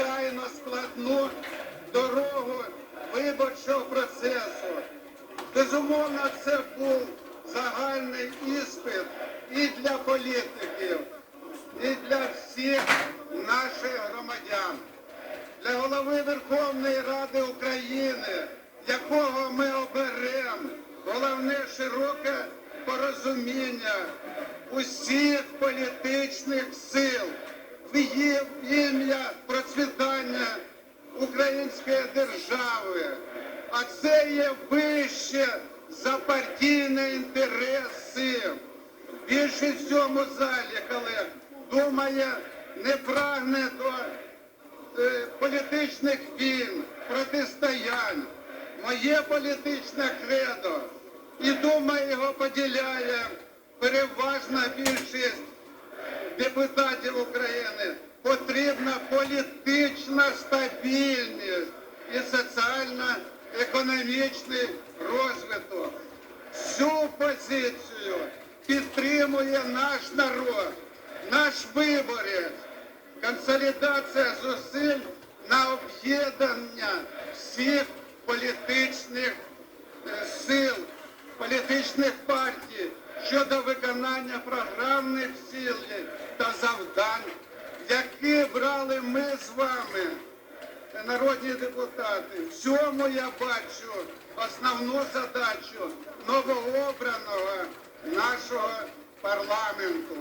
надзвичайно складну дорогу виборчого процесу. Безумовно, це був загальний іспит і для політиків, і для всіх наших громадян, для голови Верховної Ради України, якого ми оберемо, головне широке порозуміння усіх держави. А це є вище за партійні інтереси. Більшість в цьому залі, колег, думає, не прагне до е, політичних війн, протистоянь. Моє політичне кредо, і думаю, його поділяє переважна більшість депутатів України. Потрібна політична стабільність соціально-економічний розвиток. Цю позицію підтримує наш народ, наш виборець консолідація зусиль на об'єднання всіх політичних е, сил, політичних партій щодо виконання програмних цілей та завдань, які брали ми з вами, народні депутати. В цьому я бачу основну задачу новообраного нашого парламенту.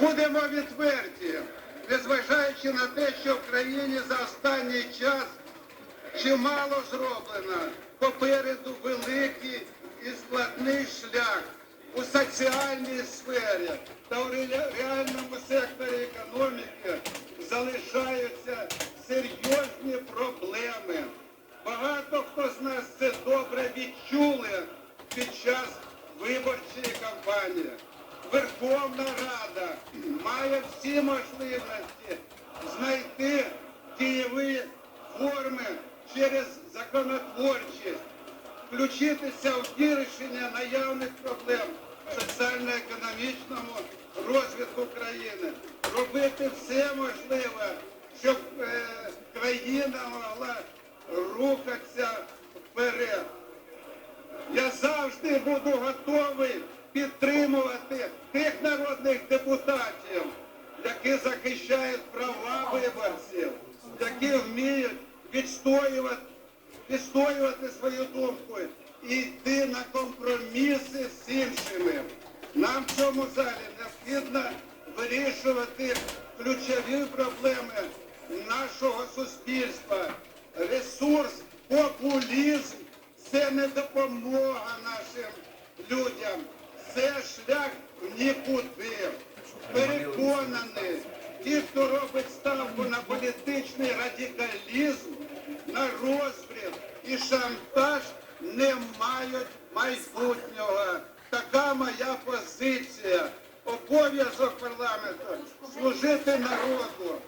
Будемо відверті, незважаючи на те, що в країні за останній час чимало зроблено, попереду великий і складний шлях у соціальній сфері та у реальному секторі економіки залишаються серйозні проблеми. Багато хто з нас це добре відчули під час виборчої кампанії. Верховна Рада має всі можливості знайти дієві форми через законотворчість, включитися в вирішення наявних проблем соціально-економічному розвитку країни, робити все можливе, щоб е, країна могла рухатися вперед. Я завжди буду готовий підтримувати тих народних депутатів, які захищають права виборців, які вміють відстоювати, відстоювати свою думку і йти на компроміси з іншими. Нам в цьому залі необхідно вирішувати ключові проблеми нашого суспільства. Ресурс, популізм це не допомога нашим людям, це шлях в нікуди. Переконаний, ті, хто робить ставку на політичний радикалізм, на розбрід і шантаж, не мають майбутнього. Така моя позиція. Обов'язок парламенту служити народу.